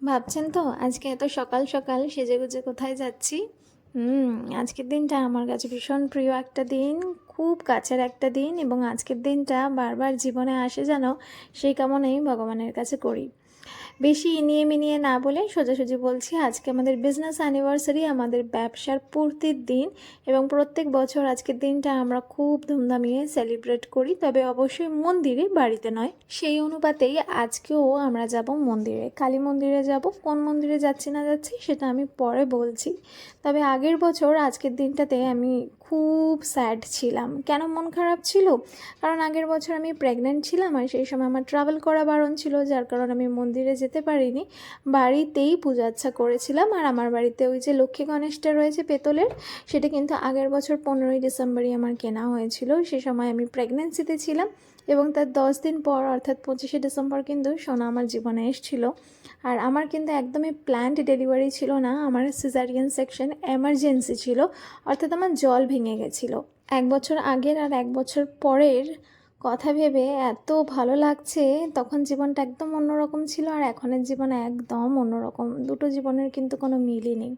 ভাবছেন তো? আজকে এত সকাল সকাল সেজে গুজে কোথায় যাচ্ছি? হুম, আজকের দিনটা আমার কাছে ভীষণ প্রিয় একটা দিন, খুব কাছের একটা দিন এবং আজকের দিনটা বারবার জীবনে আসে যেন সেই কামনেই ভগবানের কাছে করি। বেশি ইনিয়ে মিনিয়ে না বলে সোজাসুজি বলছি, আজকে আমাদের বিজনেস অ্যানিভার্সারি আমাদের ব্যবসার পূর্তির দিন এবং প্রত্যেক বছর আজকের দিনটা আমরা খুব ধুমধামিয়ে সেলিব্রেট করি। তবে অবশ্যই মন্দিরে, বাড়িতে নয়, সেই অনুপাতেই আজকেও আমরা যাব মন্দিরে। কালী মন্দিরে যাব, কোন মন্দিরে যাচ্ছি না যাচ্ছি সেটা আমি পরে বলছি। তবে আগের বছর আজকের দিনটাতে আমি খুব স্যাড ছিলাম। কেন মন খারাপ ছিল? কারণ আগের বছর আমি প্রেগনেন্ট ছিলাম আর সেই সময় আমার ট্রাভেল করা বারণ ছিল, যার কারণে আমি মন্দিরে যেতে পারিনি। বাড়িতেই পূজা আচ্ছা করেছিলাম আর আমার বাড়িতে ওই যে লক্ষ্মী গণেশটা রয়েছে পেতলের, সেটা কিন্তু আগের বছর পনেরোই ডিসেম্বরই আমার কেনা হয়েছিল। সে সময় আমি প্রেগনেন্সিতে ছিলাম এবং তার দশ দিন পর, অর্থাৎ পঁচিশে ডিসেম্বর কিন্তু সোনা আমার জীবনে এসেছিল। আর আমার কিন্তু একদমই প্ল্যান্ড ডেলিভারি ছিল না, আমার সিজারিয়ান সেকশন এমার্জেন্সি ছিল, অর্থাৎ আমার জল ভেঙে গেছিল। এক বছর আগের আর এক বছর পরের কথা ভেবে এত ভালো লাগছে, তখন জীবনটা একদম অন্যরকম ছিল আর এখনের জীবন একদম অন্যরকম। দুটো জীবনের কিন্তু কোনো মিলই নেই।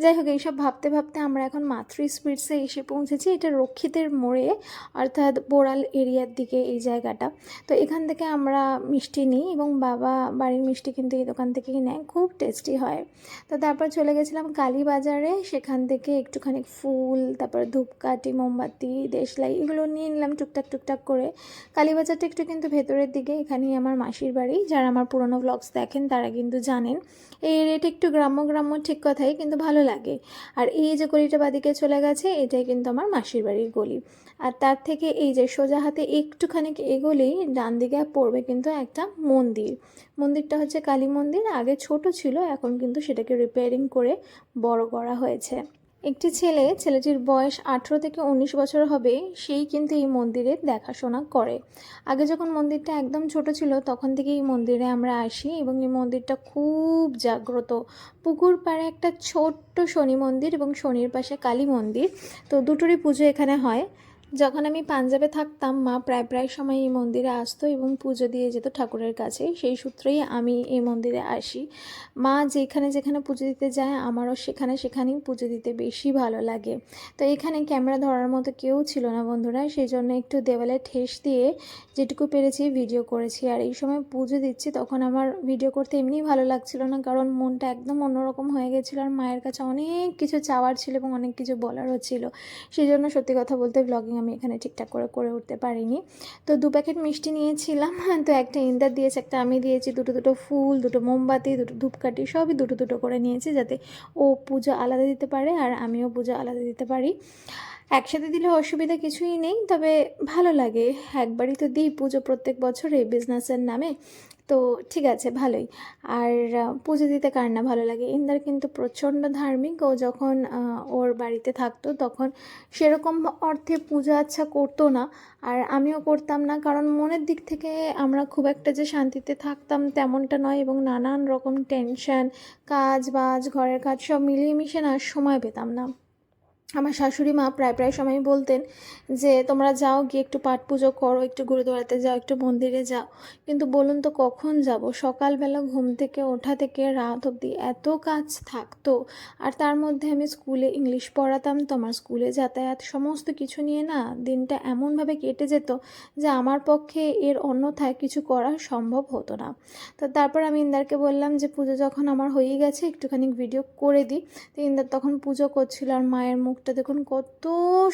যাই হোক, এইসব ভাবতে ভাবতে আমরা এখন মাতৃ স্পিডসে এসে পৌঁছেছি। এটা রক্ষিতের মোড়ে, অর্থাৎ বোড়াল এরিয়ার দিকে এই জায়গাটা। তো এখান থেকে আমরা মিষ্টি নিই এবং বাবা, বাড়ির মিষ্টি কিন্তু এই দোকান থেকেই নেয়। খুব টেস্টি হয়। তো তারপর চলে গেছিলাম কালীবাজারে। সেখান থেকে একটুখানি ফুল, তারপর ধূপকাঠি, মোমবাতি, দেশলাই এগুলো নিয়ে নিলাম টুকটাক টুকটাক করে। কালীবাজারটা একটু কিন্তু ভেতরের দিকে, এখানেই আমার মাসির বাড়ি। যারা আমার পুরনো ব্লগস দেখেন, তারা কিন্তু জানেন। এই এরিয়াটা একটু গ্রাম্য গ্রাম্য ঠিক কথাই, কিন্তু ভালো লাগে। আর এই যে গলিটা বাদিকে চলে গেছে, এটাই কিন্তু আমার মাসির বাড়ির গলি। আর তার থেকে এই যে সোজা হাতে একটুখানি এগোলেই ডান দিকে পড়বে কিন্তু একটা মন্দির। মন্দিরটা হচ্ছে কালী মন্দির, আগে ছোট ছিল, এখন কিন্তু সেটাকে রিপেয়ারিং করে বড় করা হয়েছে। একটি ছেলে, ছেলেটির বয়স আঠেরো থেকে উনিশ বছর হবে, সেই কিন্তু এই মন্দিরে দেখাশোনা করে। আগে যখন মন্দিরটা একদম ছোট ছিল, তখন থেকে এই মন্দিরে আমরা আসি এবং এই মন্দিরটা খুব জাগ্রত। পুকুর পাড়ে একটা ছোট্ট শনি মন্দির এবং শনির পাশে কালী মন্দির। তো দুটোরই পুজো এখানে হয়। যখন আমি পাঞ্জাবে থাকতাম, মা প্রায় প্রায় সময় এই মন্দিরে আসতো এবং পুজো দিয়ে যেত ঠাকুরের কাছে। সেই সূত্রেই আমি এই মন্দিরে আসি। মা যেখানে যেখানে পুজো দিতে যায়, আমারও সেখানে সেখানেই পুজো দিতে বেশি ভালো লাগে। তো এখানে ক্যামেরা ধরার মতো কেউ ছিল না বন্ধুরা সেই জন্য একটু দেওয়ালে ঠেস দিয়ে যেটুকু পেরেছি ভিডিও করেছি। আর এই সময় পুজো দিচ্ছি, তখন আমার ভিডিও করতে এমনিই ভালো লাগছিল না, কারণ মনটা একদম অন্যরকম হয়ে গেছিল আর মায়ের কাছে অনেক কিছু চাওয়ার ছিল এবং অনেক কিছু বলারও ছিল। সেই জন্য সত্যি কথা বলতে ব্লগিং আমি এখানে ঠিকঠাক করে করে উঠতে পারিনি। তো দু প্যাকেট মিষ্টি নিয়েছিলাম, তো একটা ইন্দার দিয়েছে, একটা আমি দিয়েছি, দুটো দুটো ফুল, দুটো মোমবাতি, দুটো ধূপকাঠি, সবই দুটো দুটো করে নিয়েছি যাতে ও পুজো আলাদা দিতে পারে আর আমিও পুজো আলাদা দিতে পারি। একসাথে দিলে অসুবিধা কিছুই নেই, তবে ভালো লাগে। একবারই তো দিই পুজো প্রত্যেক বছর এই বিজনেসের নামে। তো ঠিক আছে, ভালোই। আর পুজো দিতে কার না ভালো লাগে? ইন্দার কিন্তু প্রচণ্ড ধার্মিক। ও যখন ওর বাড়িতে থাকতো, তখন সেরকম অর্থে পূজা আচ্ছা করতো না। আর আমিও করতাম না, কারণ মনের দিক থেকে আমরা খুব একটা যে শান্তিতে থাকতাম তেমনটা নয় এবং নানান রকম টেনশন কাজ বাজ ঘরের কাজ সব মিলিয়ে মিশে না সময় পেতাম না। আমার শাশুড়ি মা প্রায় প্রায় সময় বলতেন যে, তোমরা যাও, গিয়ে একটু পাঠ পুজো করো, একটু গুরুদুয়ারাতে যাও, একটু মন্দিরে যাও। কিন্তু বলুন তো, কখন যাব? সকালবেলা ঘুম থেকে ওঠা থেকে রাত অবধি এত কাজ থাকতো। আর তার মধ্যে আমি স্কুলে ইংলিশ পড়াতাম তো, আমার স্কুলে যাতায়াত সমস্ত কিছু নিয়ে না দিনটা এমনভাবে কেটে যেত যে, আমার পক্ষে এর অন্যথায় কিছু করা সম্ভব হতো না। তো তারপর আমি ইন্দারকে বললাম যে, পুজো যখন আমার হয়ে গেছে, একটুখানি ভিডিও করে দিই। তো ইন্দার তখন পুজো করছিল আর মায়ের মুখটা দেখুন কত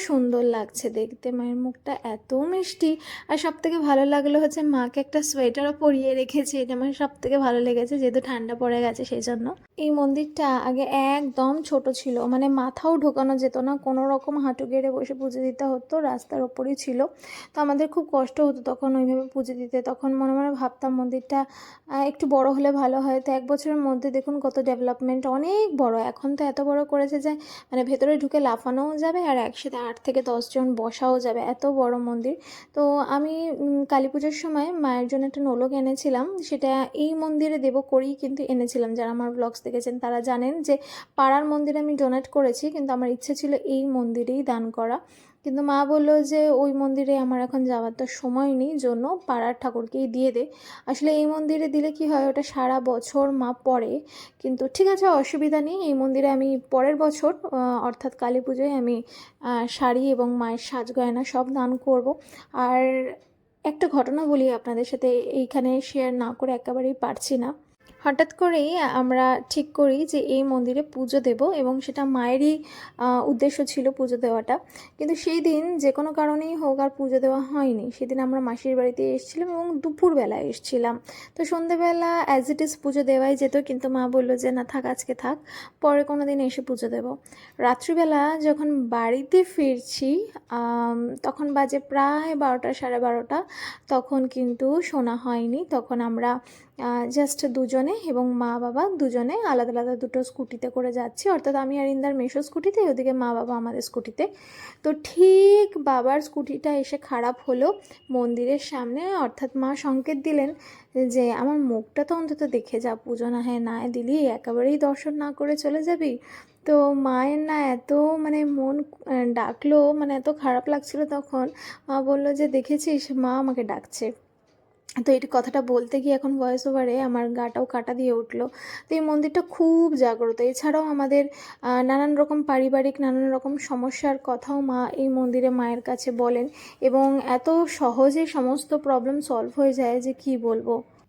সুন্দর লাগছে দেখতে। মায়ের মুখটা এত মিষ্টি। আর সব থেকে ভালো লাগল হচ্ছে মাকে একটা সোয়েটারও পরিয়ে রেখেছে। এটা আমার সব থেকে ভালো লেগেছে যেহেতু ঠান্ডা পড়ে গেছে সেই জন্য এই মন্দিরটা আগে একদম ছোট ছিল। মানে মাথাও ঢোকানো যেত না। কোনো রকম হাঁটু গেড়ে বসে পুজো দিতে হতো, রাস্তার ওপরই ছিল। তো আমাদের খুব কষ্ট হতো তখন ওইভাবে পুজো দিতে। তখন মনে মনে ভাবতাম মন্দিরটা একটু বড় হলে ভালো হয়। তো এক বছরের মধ্যে দেখুন কত ডেভেলপমেন্ট অনেক বড়। এখন তো এত বড় করেছে যে মানে ভেতরে ঢুকে লাফানোও যাবে আর একসাথে আট থেকে দশজন বসাও যাবে। এত বড় মন্দির। তো আমি কালী পুজোর সময় মায়ের জন্য একটা নোলক এনেছিলাম। সেটা এই মন্দিরে দেব করেই কিন্তু এনেছিলাম। যারা আমার ব্লগস দেখেছেন তারা জানেন যে পাড়ার মন্দিরে আমি ডোনেট করেছি, কিন্তু আমার ইচ্ছে ছিল এই মন্দিরেই দান করা। কিন্তু মা বলল যে, ওই মন্দিরে আমার এখন যাওয়ার তো সময় নেই, জন্য পাড়ার ঠাকুরকেই দিয়ে দে। আসলে এই মন্দিরে দিলে কি হয়, ওটা সারা বছর মা পড়ে। কিন্তু ঠিক আছে, অসুবিধা নেই, এই মন্দিরে আমি পরের বছর অর্থাৎ কালী পুজোয় আমি শাড়ি এবং মায়ের সাজ গয়না সব দান করব। আর একটা ঘটনা বলি আপনাদের সাথে, এইখানে শেয়ার না করে একেবারেই পারছি না। হঠাৎ করেই আমরা ঠিক করি যে এই মন্দিরে পুজো দেব এবং সেটা মায়েরই উদ্দেশ্য ছিল পুজো দেওয়াটা। কিন্তু সেই দিন যে কোনো কারণেই হোক আর পুজো দেওয়া হয়নি। সেদিন আমরা মাসির বাড়িতে এসেছিলাম এবং দুপুরবেলা এসেছিলাম। তো সন্ধেবেলা অ্যাজ ইট ইজ পুজো দেওয়াই যেত, কিন্তু মা বলল যে না, থাক, আজকে থাক, পরে কোনো দিন এসে পুজো দেব। রাত্রিবেলা যখন বাড়িতে ফিরছি তখন বাজে প্রায় বারোটা, সাড়ে বারোটা, তখন কিন্তু শোনা হয়নি। তখন আমরা জাস্ট দুজনে এবং মা বাবা দুজনে আলাদা আলাদা দুটো স্কুটিতে করে যাচ্ছি। অর্থাৎ আমি আর ইন্দার মেশো স্কুটিতে, ওদিকে মা বাবা আমাদের স্কুটিতে। তো ঠিক বাবার স্কুটিটা এসে খারাপ হলো মন্দিরের সামনে। অর্থাৎ মা সংকেত দিলেন যে, আমার মুখটা তো অন্তত দেখে যা পুজো, না হ্যাঁ না দিলি একেবারেই দর্শন না করে চলে যাবি। তো মায়ের না এত মানে মন ডাকলো মানে এত খারাপ লাগছিল তখন। মা বলল যে, দেখেছিস? মা আমাকে ডাকছে। তো এই কথাটা বলতে গিয়ে এখন ভয়েস ওভারে আমার গাটাও কাটা দিয়ে উঠল। তো এই মন্দিরটা খুব জাগ্রত। এছাড়াও আমাদের নানান রকম পারিবারিক, নানান রকম সমস্যার কথাও মা এই মন্দিরে মায়ের কাছে বলেন এবং এত সহজে সমস্ত প্রবলেম সলভ হয়ে যায় যে কি বলব?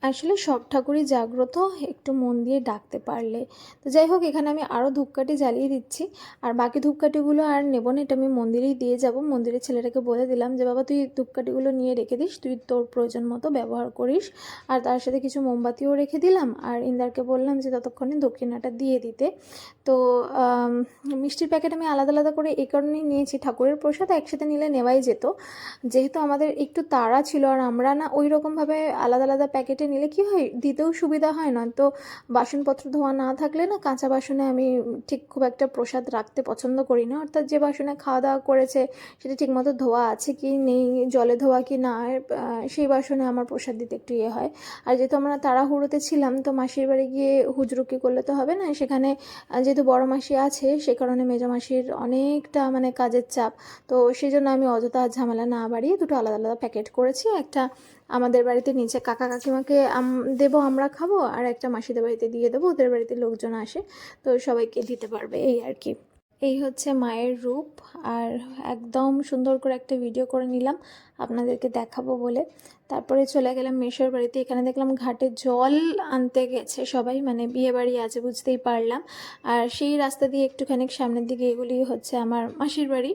আসলে সব ঠাকুরই জাগ্রত, একটু মন দিয়ে ডাকতে পারলে। তো যাই হোক, এখানে আমি আরও ধূপকাঠি জ্বালিয়ে দিচ্ছি। আর বাকি ধূপকাঠিগুলো আর নেব না, এটা আমি মন্দিরেই দিয়ে যাব। মন্দিরের ছেলেটাকে বলে দিলাম যে, বাবা, তুই ধূপকাঠিগুলো নিয়ে রেখে দিস, তুই তোর প্রয়োজন মতো ব্যবহার করিস। আর তার সাথে কিছু মোমবাতিও রেখে দিলাম। আর ইন্দারকে বললাম যে, ততক্ষণে দক্ষিণাটা দিয়ে দিতে। তো মিষ্টির প্যাকেট আমি আলাদা আলাদা করে এই কারণেই নিয়েছি। ঠাকুরের প্রসাদ একসাথে নিলে নেওয়াই যেত। যেহেতু আমাদের একটু তাড়া ছিল আর আমরা না ওই রকমভাবে আলাদা আলাদা প্যাকেটে নিলে কি হয়? দিতেও সুবিধা হয় না। তো বাসনপত্র ধোয়া না থাকলে না কাঁচা বাসনে আমি ঠিক খুব একটা প্রসাদ রাখতে পছন্দ করি না। অর্থাৎ যে বাসনে খাওয়া দাওয়া করেছে সেটা ঠিকমতো ধোয়া আছে কি নেই, জলে ধোয়া কি না সেই বাসনে আমার প্রসাদ দিতে একটু ইয়ে হয়। আর যেহেতু আমরা তাড়াহুড়োতে ছিলাম, তো মাসির বাড়ি গিয়ে হুজরুকি করলে তো হবে না? সেখানে যেহেতু বড় মাসি আছে, সে কারণে মেজো মাসির অনেকটা মানে কাজের চাপ। তো সেই জন্য আমি অযথা ঝামেলা না বাড়িয়ে দুটো আলাদা আলাদা প্যাকেট করেছি। একটা আমাদের বাড়িতে নিচে কাকা কাকিমাকে দেব, আমরা খাব, আর একটা মাসিদের বাড়িতে দিয়ে দেবো, ওদের বাড়িতে লোকজন আসে, তো সবাইকে দিতে পারবে, এই আর কি। এই হচ্ছে মায়ের রূপ, আর একদম সুন্দর করে একটা ভিডিও করে নিলাম। আপনাদেরকে দেখাবো বলে। তারপরে চলে গেলাম মেশোর বাড়িতে। এখানে দেখলাম ঘাটে জল আনতে গেছে সবাই মানে বিয়ে বাড়ি আছে বুঝতেই পারলাম। আর সেই রাস্তা দিয়ে একটুখানি সামনের দিকে এগুলি হচ্ছে আমার মাসির বাড়ি।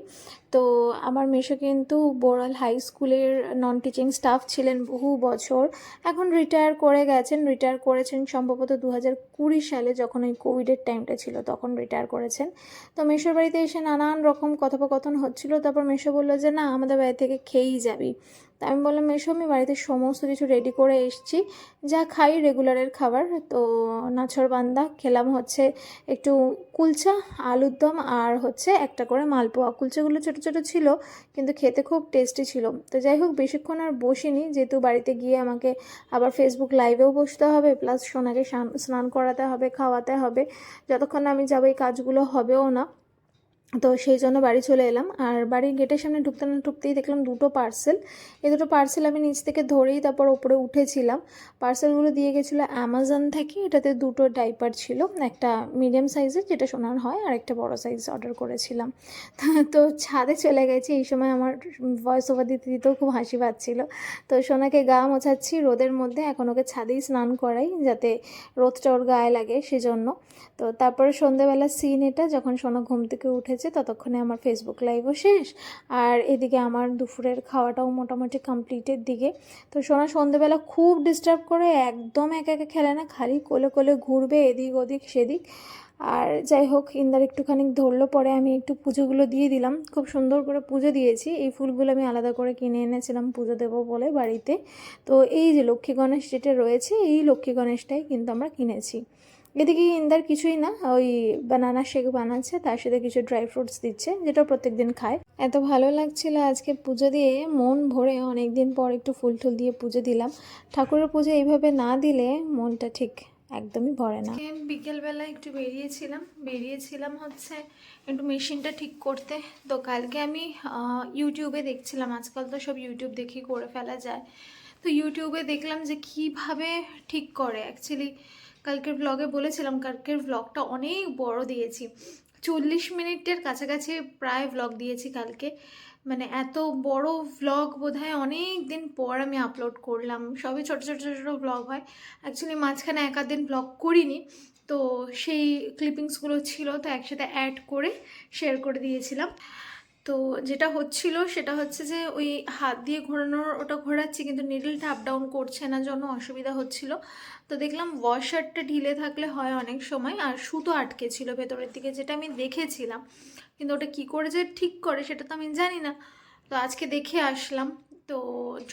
তো আমার মেশো কিন্তু বোরাল হাই স্কুলের নন টিচিং স্টাফ ছিলেন বহু বছর। এখন রিটায়ার করে গেছেন। রিটায়ার করেছেন সম্ভবত দু হাজার কুড়ি সালে যখন ওই কোভিডের টাইমটা ছিল, তখন রিটায়ার করেছেন। তো মেশোর বাড়িতে এসে নানান রকম কথোপকথন হচ্ছিল। তারপর মেশো বলল যে, না, আমাদের বাড়ি থেকে খেয়েই যাবি। তা আমি বললাম মেশো আমি বাড়িতে সমস্ত কিছু রেডি করে এসেছি। যা খাই রেগুলারের খাবার। তো নাছর বান্দা খেলাম হচ্ছে একটু কুলচা, আলুর দম আর হচ্ছে একটা করে মালপোয়া। কুলচাগুলো ছোটো ছোটো ছিল, কিন্তু খেতে খুব টেস্টি ছিল। তো যাই হোক, বেশিক্ষণ আর বসিনি। যেহেতু বাড়িতে গিয়ে আমাকে আবার ফেসবুক লাইভেও বসতে হবে প্লাস সোনাকে স্নান- করাতে হবে, খাওয়াতে হবে। যতক্ষণ আমি যাব, এই কাজগুলো হবেও না। তো সেই জন্য বাড়ি চলে এলাম। আর বাড়ির গেটের সামনে ঢুকতে না ঢুকতেই দেখলাম দুটো পার্সেল এই দুটো পার্সেল আমি নিচ থেকে ধরেই তারপর ওপরে উঠেছিলাম। পার্সেলগুলো দিয়ে গেছিল অ্যামাজন থেকে। এটাতে দুটো ডাইপার ছিল, একটা মিডিয়াম সাইজের যেটা সোনার হয়, আর একটা বড় সাইজ অর্ডার করেছিলাম। তো ছাদে চলে গেছি। এই সময় আমার ভয়েস ওভার দিতে দিতেও খুব হাসি পাচ্ছিল। তো সোনাকে গা মোছাচ্ছি, রোদের মধ্যে এখন ওকে ছাদেই স্নান করাই, যাতে রোদটা ওর গায়ে লাগে সেজন্য। তো তারপরে সন্ধেবেলা সিন এটা, যখন সোনা ঘুম থেকে উঠেছে ততক্ষণে আমার ফেসবুক লাইভও শেষ। আর এদিকে আমার দুপুরের খাওয়াটাও মোটামুটি কমপ্লিটের দিকে। তো সোনা, সন্ধেবেলা খুব ডিস্টার্ব করে, একদম একা একা খেলে না, খালি কোলে কোলে ঘুরবে, এদিক ওদিক সেদিক। আর যাই হোক, ইন্দার একটুখানি ধরলো, পরে আমি একটু পুজোগুলো দিয়ে দিলাম। খুব সুন্দর করে পুজো দিয়েছি। এই ফুলগুলো আমি আলাদা করে কিনে এনেছিলাম পুজো দেবো বলে বাড়িতে। তো এই যে লক্ষ্মী গণেশ যেটা রয়েছে, এই লক্ষ্মী গণেশটাই কিন্তু আমরা কিনেছি। এদিকে ইন্দার কিছুই না, ওই বানানা শেক বানাচ্ছে, তার সাথে কিছু ড্রাই ফ্রুটস দিচ্ছে যেটা প্রত্যেক দিন খায়। এত ভালো লাগছিল আজকে পুজো দিয়ে, মন ভরে অনেক দিন পর একটু ফুল টুল দিয়ে পুজো দিলাম। ঠাকুরের পুজো এইভাবে না দিলে মনটা ঠিক একদমই ভরে না। বিকেলবেলা একটু বেরিয়েছিলাম বেরিয়েছিলাম হচ্ছে একটু মেশিনটা ঠিক করতে। তো কালকে আমি ইউটিউবে দেখছিলাম, আজকাল তো সব ইউটিউব দেখেই করে ফেলা যায়। তো ইউটিউবে দেখলাম যে কীভাবে ঠিক করে। অ্যাকচুয়ালি কালকের ব্লগে বলেছিলাম, কালকের ব্লগটা অনেক বড় দিয়েছি। চল্লিশ মিনিটের কাছাকাছি প্রায় ব্লগ দিয়েছি কালকে। মানে এত বড় ভ্লগ বোধহয় অনেক দিন পর আমি আপলোড করলাম। সবই ছোটো ছোটো ছোটো ছোটো ব্লগ হয়। অ্যাকচুয়ালি মাঝখানে এক দিন ব্লগ করিনি। তো সেই ক্লিপিংসগুলো ছিল, তো একসাথে অ্যাড করে শেয়ার করে দিয়েছিলাম। তো যেটা হচ্ছিল সেটা হচ্ছে যে ওই হাত দিয়ে ঘোরানোর ওটা ঘোরাচ্ছি কিন্তু নিডলটা আপ ডাউন করছে না, জন্য অসুবিধা হচ্ছিল। তো দেখলাম ওয়াশারটা ঢিলে থাকলে হয় অনেক সময়, আর সুতো আটকে ছিল ভেতরের দিকে যেটা আমি দেখেছিলাম। কিন্তু ওটা কি করে যে ঠিক করে সেটা তো আমি জানি না। তো আজকে দেখে আসলাম। তো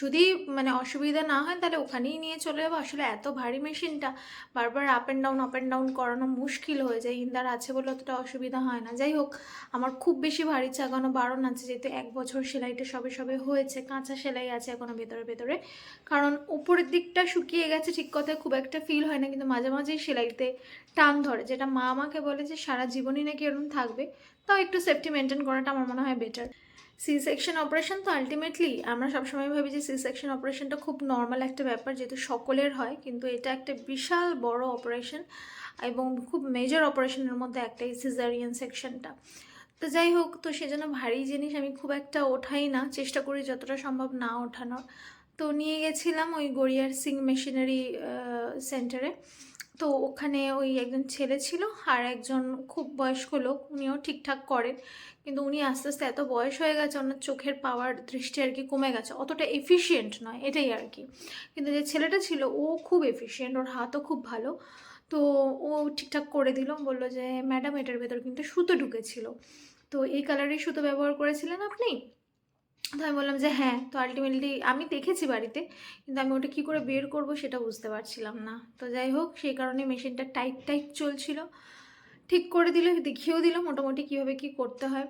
যদি মানে অসুবিধা না হয় তাহলে ওখানেই নিয়ে চলে যাব। আসলে এত ভারী মেশিনটা বারবার up and down up and down করানো মুশকিল হয়ে যায়। ইন্দার আছে বলে অতটা অসুবিধা হয় না। যাই হোক, আমার খুব বেশি ভারী চাগানো বারণ আছে, যেহেতু এক বছর সেলাইটা সবে সবে হয়েছে, কাঁচা সেলাই আছে এখনও ভেতরে ভেতরে। কারণ উপরের দিকটা শুকিয়ে গেছে ঠিক কথায় খুব একটা ফিল হয় না, কিন্তু মাঝে মাঝেই সেলাইতে টান ধরে। যেটা মা আমাকে বলে যে, সারা জীবনই নাকি এরকম থাকবে। তাও একটু সেফটি মেনটেন করাটা আমার মনে হয় বেটার সি সেকশন অপারেশন তো আলটিমেটলি আমরা সবসময় ভাবি যে সি সেকশন অপারেশনটা খুব নর্মাল একটা ব্যাপার যেহেতু সকলের হয়, কিন্তু এটা একটা বিশাল বড় অপারেশন এবং খুব মেজর অপারেশনের মধ্যে একটা এই সিজারিয়ান সেকশনটা তো যাই হোক, তো সেজন্য ভারী জিনিস আমি খুব একটা ওঠাই না, চেষ্টা করি যতটা সম্ভব না ওঠানোর। তো নিয়ে গেছিলাম ওই গড়িয়ার সিং মেশিনারি সেন্টারে তো ওখানে ওই একজন ছেলে ছিল আর একজন খুব বয়স্ক লোক, উনিও ঠিকঠাক করেন। কিন্তু উনি আস্তে আস্তে এত বয়স হয়ে গেছে, ওনার চোখের পাওয়ার দৃষ্টি আর কি কমে গেছে। অতটা এফিশিয়েন্ট নয়, এটাই আর কি। কিন্তু যে ছেলেটা ছিল, ও খুব এফিশিয়েন্ট ওর হাতও খুব ভালো। তো ও ঠিকঠাক করে দিল, বলল যে, ম্যাডাম, এটার ভেতর কিন্তু সুতো ঢুকেছিল। তো এই কালারের সুতো ব্যবহার করেছিলেন আপনি? তো আমি বললাম যে হ্যাঁ তো আলটিমেটলি আমি দেখেছি বাড়িতে, কিন্তু আমি ওটা কী করে বের করব সেটা বুঝতে পারছিলাম না। তো যাই হোক, সেই কারণে মেশিনটা টাইট টাইট চলছিল। ঠিক করে দিল, দেখিয়েও দিল মোটামুটি কীভাবে কী করতে হয়।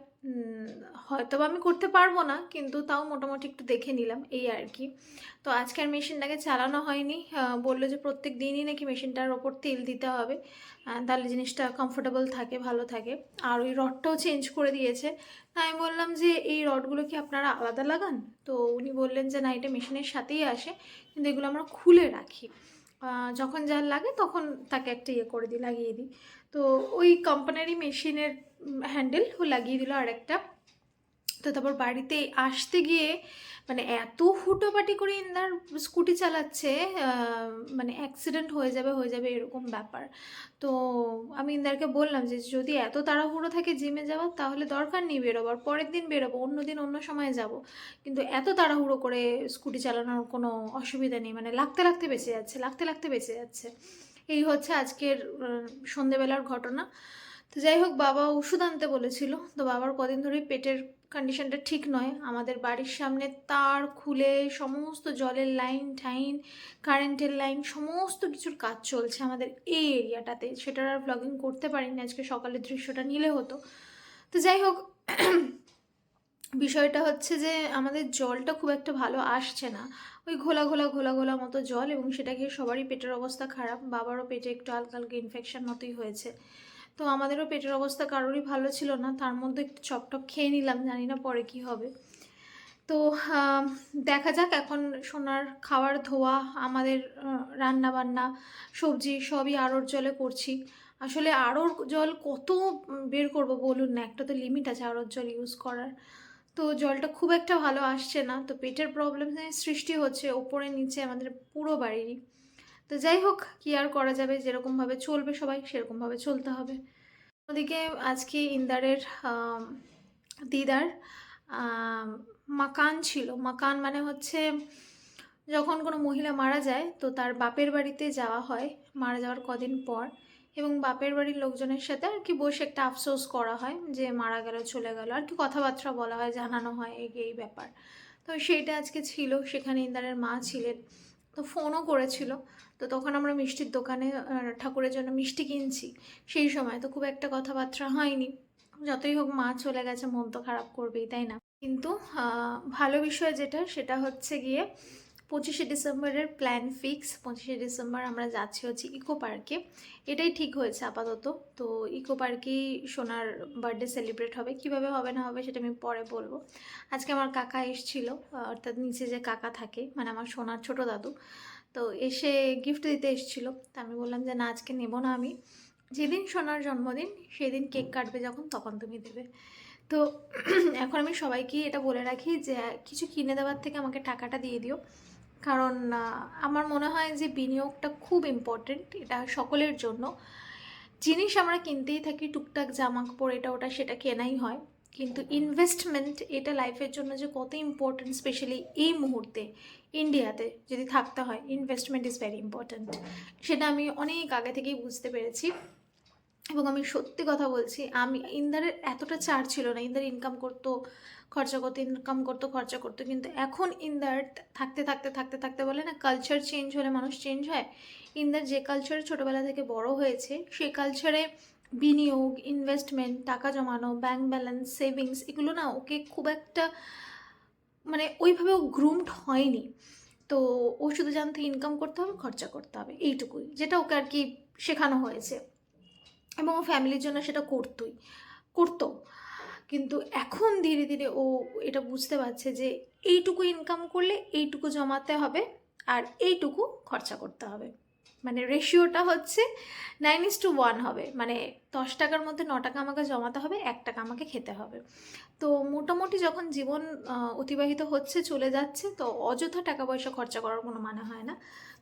হয়তো আমি করতে পারব না, কিন্তু তাও মোটামুটি একটু দেখে নিলাম, এই আর কি। তো আজকে আর মেশিনটাকে চালানো হয়নি বলল যে প্রত্যেক দিনই নাকি মেশিনটার ওপর তেল দিতে হবে তাহলে জিনিসটা কমফোর্টেবল থাকে, ভালো থাকে। আর ওই রডটাও চেঞ্জ করে দিয়েছে। তা আমি বললাম যে এই রডগুলো কি আপনারা আলাদা লাগান? তো উনি বললেন যে না, এটা মেশিনের সাথেই আসে, কিন্তু এগুলো আমরা খুলে রাখি। যখন যার লাগে তখন তাকে একটা ইয়ে করে দিই, লাগিয়ে দিই। তো ওই কোম্পানিরই মেশিনের হ্যান্ডেল লাগিয়ে দিল আর একটা তো তারপর বাড়িতে আসতে গিয়ে মানে এত হুটোপাটি করে ইন্দার স্কুটি চালাচ্ছে মানে অ্যাক্সিডেন্ট হয়ে যাবে হয়ে যাবে এরকম ব্যাপার। তো আমি ইন্দারকে বললাম যে, যদি এত তাড়াহুড়ো থাকে জিমে যাওয়ার, তাহলে দরকার নেই বেরোবার, পরের দিন বেরোবো, অন্য দিন অন্য সময় যাব। কিন্তু এত তাড়াহুড়ো করে স্কুটি চালানোর কোনো অসুবিধা নেই মানে লাগতে লাগতে বেঁচে যাচ্ছে, লাগতে লাগতে বেঁচে যাচ্ছে। এই হচ্ছে আজকের সন্ধেবেলার ঘটনা। তো যাই হোক বাবা ওষুধ আনতে বলেছিল। তো বাবার কদিন ধরেই পেটের কন্ডিশনটা ঠিক নয়। আমাদের বাড়ির সামনে তার, খুলে সমস্ত জলের লাইন ঠাইন কারেন্টের লাইন সমস্ত কিছুর কাজ চলছে আমাদের এই এরিয়াটাতে সেটার আর ব্লগিং করতে পারিনি, আজকে সকালের দৃশ্যটা নিলে হতো। তো যাই হোক বিষয়টা হচ্ছে যে আমাদের জলটা খুব একটা ভালো আসছে না। ওই ঘোলা ঘোলা ঘোলা ঘোলা মতো জল এবং সেটা খেয়ে সবারই পেটের অবস্থা খারাপ। বাবারও পেটে একটু হালকা হালকা ইনফেকশন মতোই হয়েছে। তো আমাদেরও পেটের অবস্থা কারোরই ভালো ছিল না। তার মধ্যে একটু চপ টপ খেয়ে নিলাম, জানি না পরে কি হবে। তো দেখা যাক এখন সোনার খাবার ধোয়া, আমাদের রান্না বান্না সবজি সবই আড়র জলে করছি। আসলে আড়র জল কত বের করব বলুন না, একটা তো লিমিট আছে আড়র জল ইউজ করার। তো জলটা খুব একটা ভালো আসছে না, তো পেটের প্রবলেম সৃষ্টি হচ্ছে ওপরে নিচে আমাদের পুরো বাড়িরই। তো যাই হোক, কি আর করা যাবে? যেরকমভাবে চলবে সবাই সেরকমভাবে চলতে হবে। ওদিকে আজকে ইন্দারের দিদার মাকান ছিল। মাকান মানে হচ্ছে যখন কোনো মহিলা মারা যায়, তো তার বাপের বাড়িতে যাওয়া হয়। মারা যাওয়ার কদিন পর এবং বাপের বাড়ির লোকজনের সাথে আর কি বসে একটা আফসোস করা হয় যে মারা গেল, চলে গেল। আর কি কথাবার্তা বলা হয়, জানানো হয় এই ব্যাপার। তো সেইটা আজকে ছিল। সেখানে ইন্দারের মা ছিলেন। তো ফোনও করেছিল। তো তখন আমরা মিষ্টির দোকানে ঠাকুরের জন্য মিষ্টি কিনছি। সেই সময় তো খুব একটা কথাবার্তা হয়নি। যতই হোক মা চলে গেছে, মন তো খারাপ করবেই, তাই না? কিন্তু ভালো বিষয় যেটা, সেটা হচ্ছে গিয়ে পঁচিশে ডিসেম্বরের প্ল্যান ফিক্স পঁচিশে ডিসেম্বর আমরা যাচ্ছি হচ্ছে ইকো পার্কে এটাই ঠিক হয়েছে আপাতত। তো ইকো পার্কেই সোনার বার্থডে সেলিব্রেট হবে। কীভাবে হবে না হবে সেটা আমি পরে বলব। আজকে আমার কাকা এসেছিল অর্থাৎ নিচে যে কাকা থাকে মানে আমার সোনার ছোট দাদু, তো এসে গিফট দিতে এসেছিল। তা আমি বললাম যে, না, আজকে নেব না আমি। যেদিন সোনার জন্মদিন, সেদিন কেক কাটবে যখন, তখন তুমি দেবে। তো এখন আমি সবাইকেই এটা বলে রাখি যে, কিছু কিনে দেওয়ার থেকে আমাকে টাকাটা দিয়ে দিও। কারণ আমার মনে হয় যে বিনিয়োগটা খুব ইম্পর্টেন্ট এটা সকলের জন্য। জিনিস আমরা কিনতেই থাকি, টুকটাক জামা কাপড় এটা ওটা সেটা কেনাই হয়। কিন্তু ইনভেস্টমেন্ট এটা লাইফের জন্য যে কত ইম্পর্টেন্ট স্পেশালি এই মুহূর্তে ইন্ডিয়াতে যদি থাকতে হয় ইনভেস্টমেন্ট ইজ ভেরি ইম্পর্ট্যান্ট সেটা আমি অনেক আগে থেকেই বুঝতে পেরেছি। এবং আমি সত্যি কথা বলছি, আমি ইন্দারের এতটা চার ছিল না, ইন্দার ইনকাম করতো খরচা করতো ইনকাম করতো, খরচা করতো। কিন্তু এখন ইন্দার থাকতে থাকতে থাকতে থাকতে বলে না কালচার চেঞ্জ হলে মানুষ চেঞ্জ হয়। ইন্দার যে কালচারে ছোটোবেলা থেকে বড় হয়েছে, সেই কালচারে বিনিয়োগ ইনভেস্টমেন্ট টাকা জমানো ব্যাংক ব্যালেন্স সেভিংস এগুলো না ওকে খুব একটা মানে ওইভাবে ও গ্রুমড হয়নি। তো ও শুধু জানতো ইনকাম করতে হবে, খরচা করতে হবে, এইটুকুই, যেটা ওকে আর কি শেখানো হয়েছে। এবং ও ফ্যামিলির জন্য সেটা করতোই, করতো। কিন্তু এখন ধীরে ধীরে ও এটা বুঝতে পারছে যে এইটুকু ইনকাম করলে এইটুকু জমাতে হবে আর এইটুকু খরচা করতে হবে। মানে রেশিওটা হচ্ছে নাইন ইস টু ওয়ান হবে। মানে দশ টাকার মধ্যে ন টাকা আমাকে জমাতে হবে, এক টাকা আমাকে খেতে হবে। তো মোটামুটি যখন জীবন অতিবাহিত হচ্ছে, চলে যাচ্ছে, তো অযথা টাকা পয়সা খরচা করার কোনো মানে হয় না।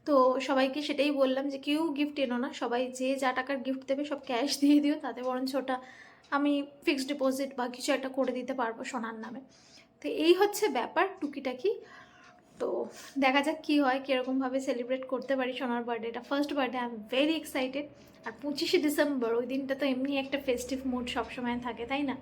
তো সবাইকে সেটাই বললাম যে কেউ গিফট এনো না। সবাই যে যা টাকার গিফট দেবে সব ক্যাশ দিয়ে দিও, তাতে বরঞ্চ ওটা আমি ফিক্সড ডিপোজিট বা কিছু একটা করে দিতে পারব সোনার নামে। তো এই হচ্ছে ব্যাপার টুকিটাকি। তো দেখা যাক কী হয় কীরকমভাবে সেলিব্রেট করতে পারি সোনার বার্থডেটা first birthday I am very excited আর পঁচিশে ডিসেম্বর ওই দিনটা তো এমনি একটা ফেস্টিভ মুড সবসময় থাকে, তাই না?